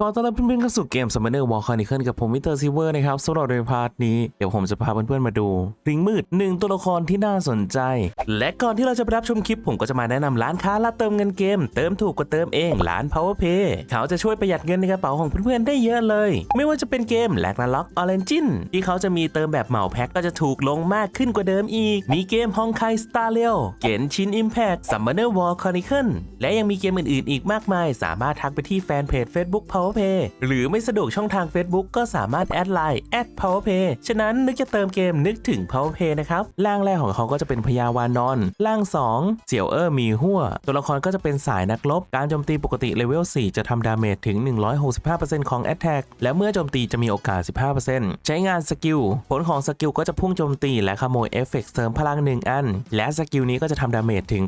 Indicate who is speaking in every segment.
Speaker 1: ขอต้อนรับเพื่อนๆเข้าสู่เกม Summoner War Chronicle กับผมมิเตอร์ซิเวอร์นะครับสำหรับในพาร์ทนี้ เดี๋ยวผมจะพาเพื่อนๆมาดูริงมืดหนึ่งตัวละครที่น่าสนใจ และก่อนที่เราจะไปรับชมคลิป ผมก็จะมาแนะนำร้านค้ารับเติมเงินเกม เติมถูกกว่าเติมเองร้าน PowerPay เขาจะช่วยประหยัดเงินในกระเป๋าของเพื่อนๆได้เยอะเลย ไม่ว่าจะเป็นเกมแลกนาล็อกออเรนจินที่เขาจะมีเติมแบบเหมาแพ็คก็จะถูกลงมากขึ้นกว่าเดิมอีก มีเกมฮองไคสตาร์เลียวเกนชินอิมแพค Summoner War Chronicle และยังมีเกมอื่นๆ อีกมากมาย สามารถทักไปที่แฟนเพจ Facebook PowerPay หรือไม่สะดวกช่องทาง Facebook ก็สามารถแอดไลน์ @PowerPay ฉะนั้นนึกจะเติมเกมนึกถึง PowerPay นะครับร่างแรกของเขาก็จะเป็นพญาวานอนร่าง 2 เสี่ยวเออร์มีหัวตัวละครก็จะเป็นสายนักรบ การโจมตีปกติเลเวล 4 จะทำดาเมจถึง 165%ของ Attack และเมื่อโจมตีจะมีโอกาส 15%ใช้งานสกิลผลของสกิลก็จะพุ่งโจมตีและขโมยเอฟเฟกต์เสริมพลัง 1 อัน และสกิลนี้ก็จะทำดาเมจถึง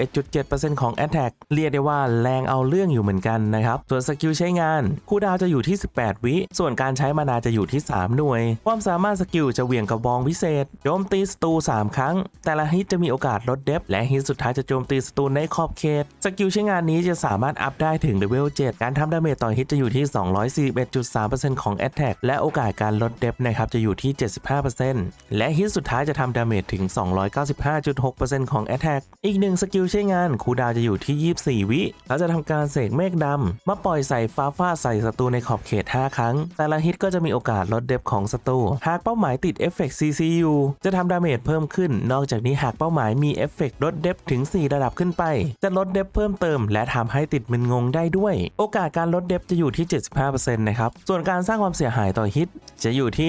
Speaker 1: 821.7%ของ Attack เรียกได้ว่าแรงเอาเรื่องอยู่เหมือนกันนะครับส่วนสกิลใช้งาน คูดาวจะอยู่ที่ 18 วิ ส่วนการใช้มานาจะอยู่ที่ 3 หน่วย ความสามารถสกิลจะเหวี่ยงกระบองพิเศษ โจมตีศัตรู3 ครั้ง แต่ละฮิตจะมีโอกาสลดเดฟและฮิตสุดท้ายจะโจมตีศัตรูในขอบเขต สกิลใช้งานนี้จะสามารถอัพได้ถึงเลเวล 7 การทำดาเมจต่อฮิตจะอยู่ที่ 241.3%ของ Attack และโอกาสการลดเดฟนะครับจะอยู่ที่ 75%และฮิตสุดท้ายจะทำดาเมจถึง 295.6%ของ Attack อีกหนึ่งสกิลใช้งานคูดาวจะอยู่ที่ 24 วิเขาจะทำการเสกเมฆดำมาปล่อยใส่ฟ้าฟาดใส่ศัตรูในขอบเขต 5 ครั้ง แต่ละฮิตก็จะมีโอกาสลดเดฟของศัตรู หากเป้าหมายติดเอฟเฟกต์ CCU จะทำดาเมจเพิ่มขึ้น นอกจากนี้หากเป้าหมายมีเอฟเฟกต์ลดเดฟถึง 4 ระดับขึ้นไป จะลดเดฟเพิ่มเติม และทำให้ติดมึนงงได้ด้วย โอกาสการลดเดฟจะอยู่ที่ 75%นะครับ ส่วนการสร้างความเสียหายต่อฮิต จะอยู่ที่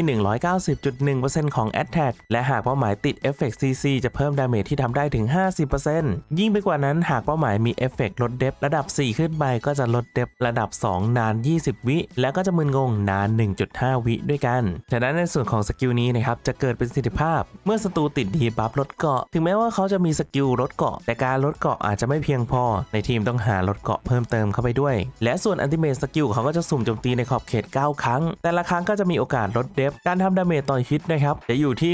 Speaker 1: 190.1%ของ Attack และหากเป้าหมายติดเอฟเฟกต์ CC จะเพิ่มดาเมจที่ทำได้ถึง 50%ยิ่งไปกว่านั้นหากเป้าหมายมีเอฟเฟกต์ลดเดฟระดับ 4 ขึ้นไปก็จะลดเดฟระดับ 2นาน 20 วิ แล้วก็จะมึนงงนาน 1.5 วิด้วยกันฉะนั้นในส่วนของสกิลนี้นะครับจะเกิดเป็นประสิทธิภาพ เมื่อศัตรูติดดีบัฟลดเกาะ ถึงแม้ว่าเขาจะมีสกิลลดเกาะ แต่การลดเกาะอาจจะไม่เพียงพอ ในทีมต้องหาลดเกาะเพิ่มเติมเข้าไปด้วย และส่วนอันติเม e สกิลเขาก็จะสุ่มโจมตีในขอบเขต 9 ครั้ง แต่ละครั้งก็จะมีโอกาสลดเดฟการทำดาเมจต่อฮิตนะครับจะอยู่ที่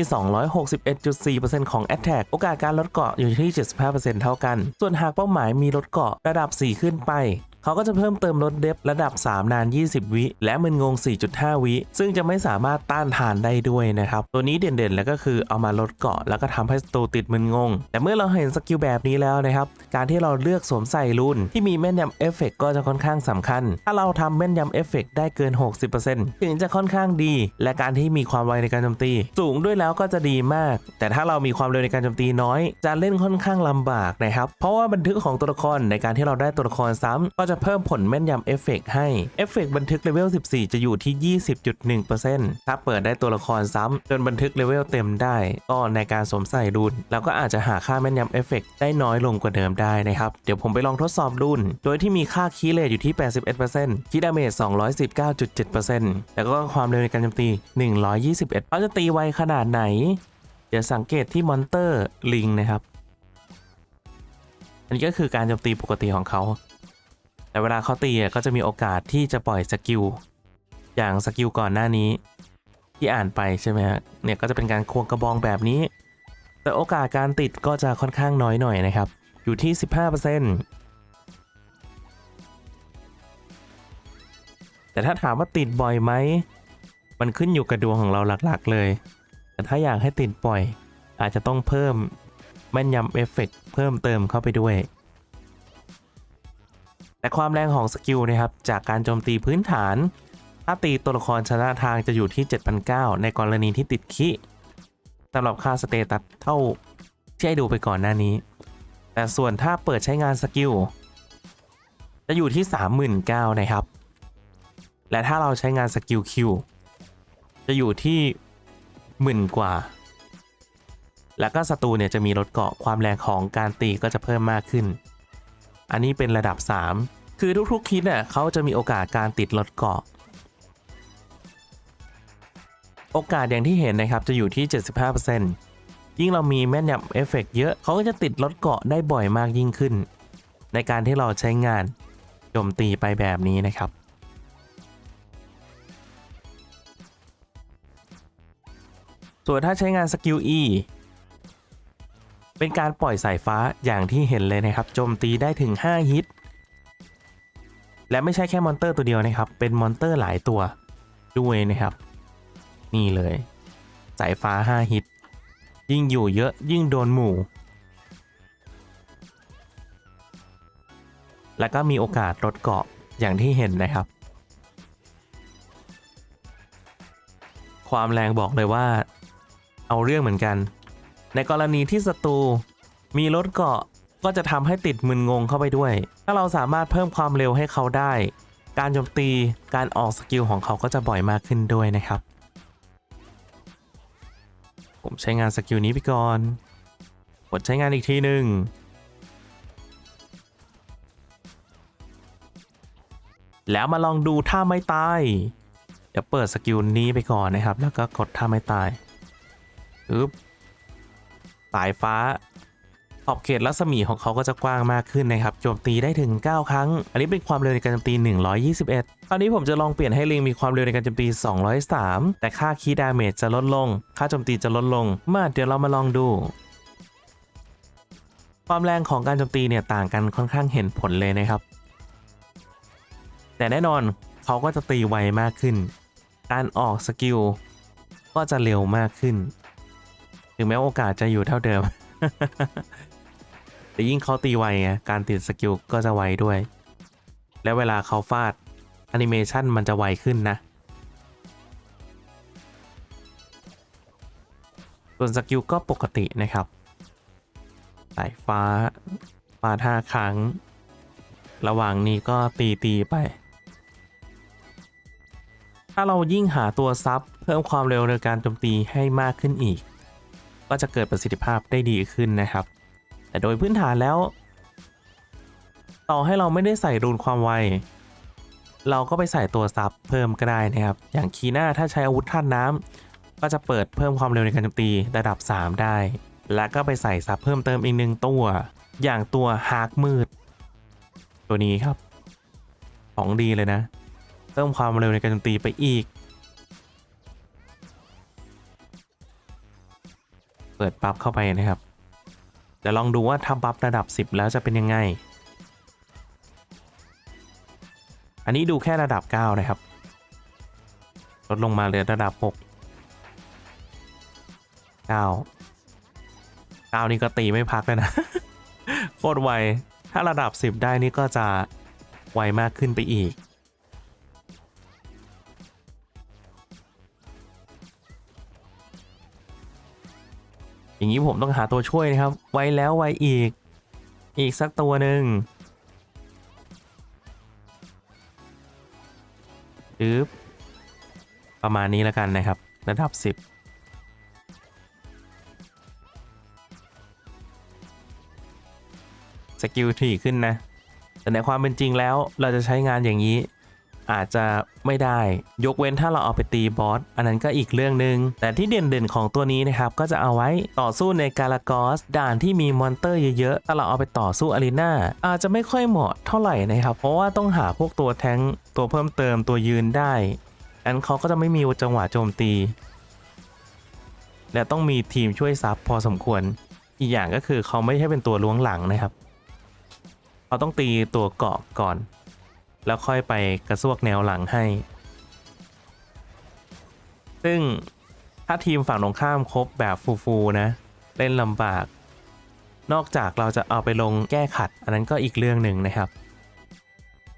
Speaker 1: 261.4%ของ Attack โอกาสการลดเกาะอยู่ที่ 75%เท่ากัน ส่วนหากเป้าหมายมีลดเกาะระดับ 4 ขึ้นไป เขาก็จะเพิ่มเติมลดเดฟระดับ 3 นาน 20 วิ และมึนงง 4.5 วิ ซึ่งจะไม่สามารถต้านทานได้ด้วยนะครับ ตัวนี้เด่นๆ แล้วก็คือเอามาลดเกาะ แล้วก็ทำให้ศัตรูติดมึนงง แต่เมื่อเราเห็นสกิลแบบนี้แล้วนะครับ การที่เราเลือกสวมใส่รุ่นที่มีแม่นยำเอฟเฟกก็จะค่อนข้างสำคัญ ถ้าเราทำแม่นยำเอฟเฟกได้เกิน 60%ถึงจะค่อนข้างดี และการที่มีความไวในการโจมตี สูงด้วยแล้วก็จะดีมาก แต่ถ้าเรามีความเร็วในการโจมตีน้อย จะเล่นค่อนข้างลำบากนะครับ เพราะว่าบันทึกของตัวละครในการที่เราได้ตัวละครซ้ำก็จะเพิ่มผลแม่นยำเอฟเฟกให้เอฟเฟกบันทึกเลเวล 14 จะอยู่ที่ 20.1%ถ้าเปิดได้ตัวละครซ้ำจนบันทึกเลเวลเต็มได้ ก็ในการสวมใส่รุนเราก็อาจจะหาค่าแม่นยำเอฟเฟกได้น้อยลงกว่าเดิมได้นะครับ เดี๋ยวผมไปลองทดสอบรุนโดยที่มีค่าคีเลตอยู่ที่ 81%คีดาเมจ219.7%แล้วก็ความเร็วในการโจมตี 121เขาจะตีไวขนาดไหน เดี๋ยวสังเกตที่มอนเตอร์ลิงนะครับ อันนี้ก็คือการโจมตีปกติของเขา แต่เวลาเขาตีก็จะมีโอกาสที่จะปล่อยสกิลอย่างสกิลก่อนหน้านี้ ที่อ่านไปใช่ไหมฮะเนี่ยก็จะเป็นการควงกระบองแบบนี้ แต่โอกาสการติดก็จะค่อนข้างน้อยหน่อยนะครับ อยู่ที่ 15%แต่ถ้าถามว่าติดบ่อยไหมมันขึ้นอยู่กับดวงของเราหลักๆเลย แต่ถ้าอยากให้ติดบ่อย อาจจะต้องเพิ่มแม่นยำเอฟเฟกต์เพิ่มเติมเข้าไปด้วย แต่ความแรงของสกิลนะครับจากการโจมตีพื้นฐาน ถ้าตีตัวละครชนะทางจะอยู่ที่ 7,900 ในกรณีที่ติดคิสำหรับค่าสเตตัสเท่าที่ให้ดูไปก่อนหน้านี้ แต่ส่วนถ้าเปิดใช้งานสกิลจะอยู่ที่ 39,000นะครับ และถ้าเราใช้งานสกิลคิวจะอยู่ที่หมื่นกว่า แล้วก็ศัตรูเนี่ยจะมีลดเกาะความแรงของการตีก็จะเพิ่มมากขึ้น อันนี้เป็นระดับ 3 คือทุกๆคิดเนี่ยเขาจะมีโอกาสการติดลดเกาะ โอกาสอย่างที่เห็นนะครับจะอยู่ที่ 75%ยิ่งเรามีแม่นยำเอฟเฟกต์เยอะเขาก็จะติดลดเกาะได้บ่อยมากยิ่งขึ้น ในการที่เราใช้งานโจมตีไปแบบนี้นะครับส่วนถ้าใช้งานสกิล E เป็นการปล่อยสายฟ้าอย่างที่เห็นเลยนะครับ โจมตีได้ถึง 5 ฮิต และไม่ใช่แค่มอนเตอร์ตัวเดียวนะครับ เป็นมอนเตอร์หลายตัวด้วยนะครับ นี่เลย สายฟ้า 5 ฮิต ยิ่งอยู่เยอะยิ่งโดนหมู่ แล้วก็มีโอกาสลดเกาะอย่างที่เห็นนะครับ ความแรงบอกเลยว่า เอาเรื่องเหมือนกัน ในกรณีที่ศัตรูมีรถเกาะ ก็จะทำให้ติดมึนงงเข้าไปด้วย ถ้าเราสามารถเพิ่มความเร็วให้เขาได้ การโจมตีการออกสกิลของเขาก็จะบ่อยมากขึ้นด้วยนะครับ ผมใช้งานสกิลนี้ไปก่อนกดใช้งานอีกทีหนึ่งแล้วมาลองดูท่าไม่ตาย เดี๋ยวเปิดสกิลนี้ไปก่อนนะครับ แล้วก็กดท่าไม่ตายอึ๊บสายฟ้า ขอบเขตรัศมีของเขาก็จะกว้างมากขึ้นนะครับโจมตีได้ถึง 9 ครั้ง อันนี้เป็นความเร็วในการโจมตี 121 คราวนี้ผมจะลองเปลี่ยนให้ลิงมีความเร็วในการโจมตี 203 แต่ค่าคีย์ดาเมจจะลดลง ค่าโจมตีจะลดลง มาเดี๋ยวเรามาลองดู ความแรงของการโจมตีเนี่ยต่างกันค่อนข้างเห็นผลเลยนะครับ แต่แน่นอนเขาก็จะตีไวมากขึ้น การออกสกิลก็จะเร็วมากขึ้น ถึงแม้โอกาสจะอยู่เท่าเดิม แต่ยิ่งเขาตีไวไงการติดสกิลก็จะไวด้วย และเวลาเขาฟาดแอนิเมชันมันจะไวขึ้นนะ ส่วนสกิลก็ปกตินะครับสายฟ้าฟาดห้าครั้ง ระหว่างนี้ก็ตีตีไป ถ้าเรายิ่งหาตัวซับเพิ่มความเร็วในการโจมตีให้มากขึ้นอีก ก็จะเกิดประสิทธิภาพได้ดีขึ้นนะครับ แต่โดยพื้นฐานแล้ว ต่อให้เราไม่ได้ใส่รูนความไว เราก็ไปใส่ตัวซับเพิ่มก็ได้นะครับ อย่างคีน่าถ้าใช้อาวุธธาตุน้ำก็จะเปิดเพิ่มความเร็วในการโจมตีระดับ 3 ได้ และก็ไปใส่ซับเพิ่มเติมอีกหนึ่งตัว อย่างตัวฮาร์กมืด ตัวนี้ครับ ของดีเลยนะ เพิ่มความเร็วในการโจมตีไปอีกเปิดปั๊บเข้าไปนะครับ เดี๋ยวลองดูว่าถ้าบัฟระดับ 10 แล้วจะเป็นยังไง อันนี้ดูแค่ระดับ 9 นะครับ ลดลงมาเหลือระดับ 6 9 9 นี่ก็ตีไม่พักเลยนะ โคตรไว ถ้าระดับ 10 ได้นี่ก็จะไวมากขึ้นไปอีก อย่างนี้ผมต้องหาตัวช่วยนะครับ ไวแล้วไวอีก อีกสักตัวหนึ่งปึ๊บประมาณนี้แล้วกันนะครับ ระดับ 10สกิลถี่ขึ้นนะ แต่ในความเป็นจริงแล้วเราจะใช้งานอย่างนี้ อาจจะไม่ได้ ยกเว้นถ้าเราเอาไปตีบอส อันนั้นก็อีกเรื่องหนึ่งแต่ที่เด่นๆของตัวนี้นะครับ ก็จะเอาไว้ต่อสู้ในกาลากอส ด่านที่มีมอนเตอร์เยอะๆ ถ้าเราเอาไปต่อสู้อารีนาอาจจะไม่ค่อยเหมาะเท่าไหร่นะครับ เพราะว่าต้องหาพวกตัวแท้งตัวเพิ่มเติมตัวยืนได้อันเขาก็จะไม่มีจังหวะโจมตี และต้องมีทีมช่วยซับพอสมควร อีกอย่างก็คือเขาไม่ใช่เป็นตัวล้วงหลังนะครับ เขาต้องตีตัวเกาะก่อน แล้วค่อยไปกระซวกแนวหลังให้ ซึ่งถ้าทีมฝั่งตรงข้ามครบแบบฟูๆนะ เล่นลำบาก นอกจากเราจะเอาไปลงแก้ขัด อันนั้นก็อีกเรื่องหนึ่งนะครับ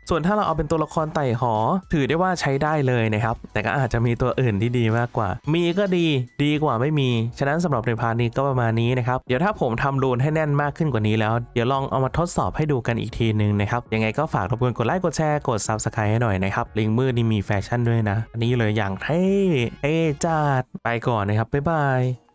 Speaker 1: ส่วนถ้าเราเอาเป็นตัวละครไต่หอ ถือได้ว่าใช้ได้เลยนะครับ แต่ก็อาจจะมีตัวอื่นที่ดีมากกว่า มีก็ดีดีกว่าไม่มี ฉะนั้นสำหรับในพาร์ทนี้ก็ประมาณนี้นะครับ เดี๋ยวถ้าผมทำรูนให้แน่นมากขึ้นกว่านี้แล้ว เดี๋ยวลองเอามาทดสอบให้ดูกันอีกทีนึงนะครับ ยังไงก็ฝากรบกวนกดไลค์กดแชร์กด Subscribe ให้หน่อยนะครับ ลิงมืดนี่มีแฟชั่นด้วยนะ อันนี้เลยอย่างเท่เท่จัดไปก่อนนะครับบ๊ายบาย